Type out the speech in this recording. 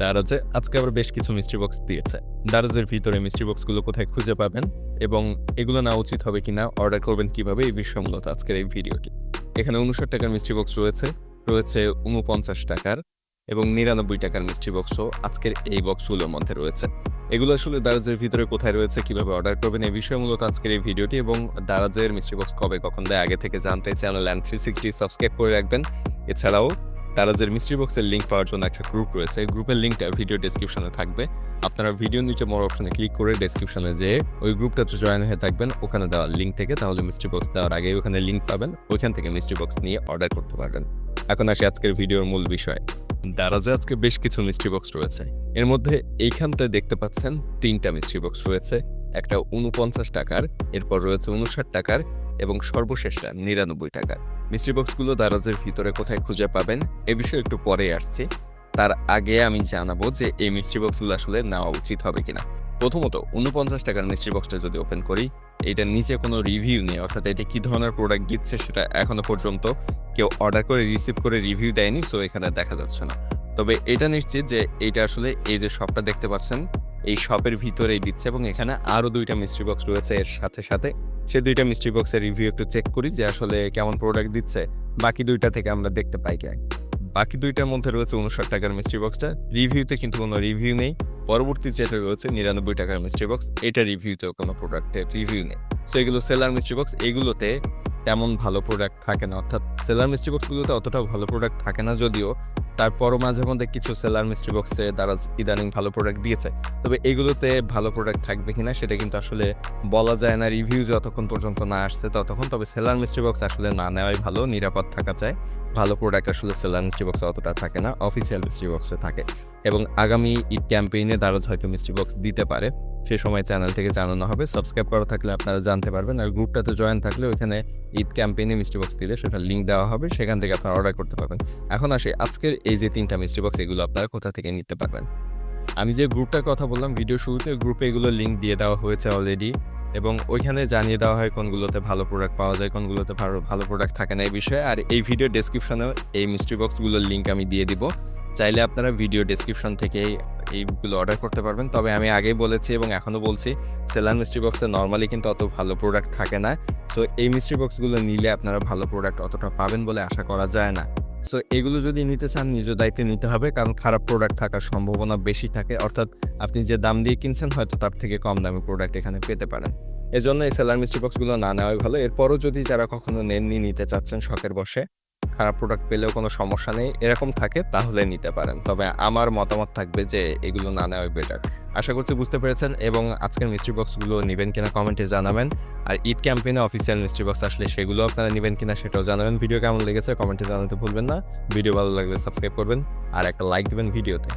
দারাজে আজকে আবার বেশ কিছু মিস্ট্রি বক্স দিয়েছে। দারাজের ভিতরে মিস্ট্রি বক্সগুলো কোথায় খুঁজে পাবেন এবং এগুলো না উচিত হবে কিনা অর্ডার করবেন কীভাবে, এই বিষয়ে মূলত আজকের এই ভিডিওটি। এখানে উনষাট টাকার মিস্ট্রি বক্স রয়েছে রয়েছে উনপঞ্চাশ টাকার এবং নিরানব্বই টাকার মিস্ট্রি বক্সও আজকের এই বক্সগুলোর মধ্যে রয়েছে। এগুলো আসলে দারাজের ভিতরে কোথায় রয়েছে, কীভাবে অর্ডার করবেন, এই বিষয়ে মূলত আজকের এই ভিডিওটি এবং দারাজের মিস্ট্রি বক্স কবে, কখন দেয়, আগে থেকে জানতে channel and three sixty subscribe করে রাখবেন। এছাড়াও দারাজের মিস্ট্রি বক্সের লিঙ্ক পাওয়ার জন্য একটা গ্রুপ রয়েছে। গ্রুপের লিঙ্কটা ভিডিও ডেসক্রিপশনে থাকবে। আপনারা ভিডিও নিচে মোর অপশনে ক্লিক করে ডেসক্রিপশনে যেয়ে ওই গ্রুপটাতে জয়েন হয়ে থাকবেন। ওখানে দেওয়া লিঙ্ক থেকে তাহলে মিস্ট্রি বক্স দেওয়ার আগে ওখানে লিঙ্ক পাবেন। ওইখান থেকে মিস্ট্রি বক্স নিয়ে অর্ডার করতে পারবেন। এখন আসি আজকের ভিডিওর মূল বিষয়। দারাজে আজকে বেশ কিছু মিস্ট্রি বক্স রয়েছে। এর মধ্যে এইখানটায় দেখতে পাচ্ছেন তিনটা মিস্ট্রি বক্স রয়েছে। একটা উনপঞ্চাশ টাকার, এরপর রয়েছে উনষাট টাকার এবং সর্বশেষটা নিরানব্বই টাকার। মিস্ট্রি বক্সগুলো দারাজের ভিতরে কোথায় খুঁজে পাবেন এ বিষয়ে একটু পরে আসছি। তার আগে আমি জানাব যে এই মিস্ট্রি বক্সগুলো আসলে নেওয়া উচিত হবে কিনা। প্রথমত উনপঞ্চাশ টাকার মিস্ট্রি বক্সটা যদি ওপেন করি এটার নিচে কোনো রিভিউ নেই, অর্থাৎ এটা কি ধরনের প্রোডাক্ট দিচ্ছে সেটা এখনও পর্যন্ত কেউ অর্ডার করে রিসিভ করে রিভিউ দেয়নি সো এখানে দেখা যাচ্ছে না। তবে এটা নিশ্চিত যে এটা আসলে এই যে শপটা দেখতে পাচ্ছেন, এই শপের ভিতরেই দিচ্ছে এবং এখানে আরও দুইটা মিস্ট্রি বক্স রয়েছে এর সাথে সাথে। সে দুইটা মিস্ট্রি বক্সের রিভিউ একটু চেক করি যে আসলে কেমন প্রোডাক্ট দিচ্ছে। বাকি দুইটা থেকে আমরা দেখতে পাই কে বাকি দুইটার মধ্যে রয়েছে উনষাট টাকার মিস্ট্রি বক্সটা রিভিউতে কিন্তু কোনো রিভিউ নেই। পরবর্তী যেটা রয়েছে নিরানব্বই টাকার মিস্ট্রি বক্স এটা রিভিউতেও কোনো প্রোডাক্টের রিভিউ নেই। সো এগুলো সেলার মিস্ট্রি বক্স এগুলোতে তেমন ভালো প্রোডাক্ট থাকে না। অর্থাৎ সেলার মিস্ট্রি বক্সগুলোতে অতটা ভালো প্রোডাক্ট থাকে না যদিও তারপরও মাঝে মধ্যে কিছু সেলার মিস্ট্রি বক্সে তারা ইদানিং ভালো প্রোডাক্ট দিয়েছে। তবে এগুলোতে ভালো প্রোডাক্ট থাকবে কিনা সেটা কিন্তু আসলে বলা যায় না। রিভিউ যতক্ষণ পর্যন্ত না আসছে ততক্ষণ। তবে সেলার মিস্ট্রি বক্স আসলে না নেওয়াই ভালো, নিরাপদ থাকা চায় ভালো প্রোডাক্ট আসলে সেলার মিস্ট্রি বক্সে অতটা থাকে না অফিসিয়াল মিস্ট্রি বক্সে থাকে। এবং আগামী ঈদ ক্যাম্পেইনে দারাজ হয়তো মিস্ট্রি বক্স দিতে পারে। সে সময় চ্যানেল থেকে জানানো হবে। সাবস্ক্রাইব করা থাকলে আপনারা জানতে পারবেন। আর গ্রুপটাতে জয়েন থাকলে ওইখানে ঈদ ক্যাম্পেইনে মিস্ট্রি বক্স দিলে সেটা লিঙ্ক দেওয়া হবে। সেখান থেকে আপনারা অর্ডার করতে পারবেন। এখন আসে আজকের এই যে তিনটা মিস্ট্রি বক্স, এগুলো আপনারা কোথা থেকে নিতে পারবেন? আমি যে গ্রুপটার কথা বললাম ভিডিও শুরুতে গ্রুপে এগুলো লিঙ্ক দিয়ে দেওয়া হয়েছে অলরেডি এবং ওইখানে জানিয়ে দেওয়া হয় কোনগুলোতে ভালো প্রোডাক্ট পাওয়া যায়, কোনগুলোতে ভালো ভালো প্রোডাক্ট থাকে না এই বিষয়ে। আর এই ভিডিও ডেসক্রিপশনেও এই মিস্ট্রি বক্সগুলোর লিঙ্ক আমি দিয়ে দিব। চাইলে আপনারা ভিডিও ডেসক্রিপশন থেকে এইগুলো অর্ডার করতে পারবেন। তবে আমি আগেই বলেছি এবং এখনও বলছি সেলার মিস্ট্রি বক্সে নর্মালি কিন্তু অত ভালো প্রোডাক্ট থাকে না। সো এই মিস্ট্রি বক্সগুলো নিলে আপনারা ভালো প্রোডাক্ট অতটা পাবেন বলে আশা করা যায় না। সো এগুলো যদি নিতে চান, নিজ দায়িত্বে নিতে হবে, কারণ খারাপ প্রোডাক্ট থাকার সম্ভাবনা বেশি থাকে। অর্থাৎ আপনি যে দাম দিয়ে কিনছেন, হয়তো তার থেকে কম দামি প্রোডাক্ট এখানে পেতে পারেন। এজন্য এই সেলার মিস্ট্রি বক্সগুলো না নেওয়াই ভালো। এরপরও যদি যারা কখনো নেননি, নিতে চাচ্ছেন শখের বসে খারাপ প্রোডাক্ট পেলেও কোনো সমস্যা নেই। এরকম থাকে, তাহলে নিতে পারেন। তবে আমার মতামত থাকবে যে এগুলো না নেওয়াই বেটার আশা করছি বুঝতে পেরেছেন এবং আজকের মিস্ট্রি বক্সগুলো নেবেন কিনা কমেন্টে জানাবেন। আর ঈদ ক্যাম্পেইনে অফিসিয়াল মিস্ট্রি বক্স আসলে সেগুলো আপনারা নেবেন কিনা সেটাও জানাবেন। ভিডিও কেমন লেগেছে কমেন্টে জানাতে ভুলবেন না। ভিডিও ভালো লাগলে সাবস্ক্রাইব করবেন আর একটা লাইক দেবেন ভিডিওতে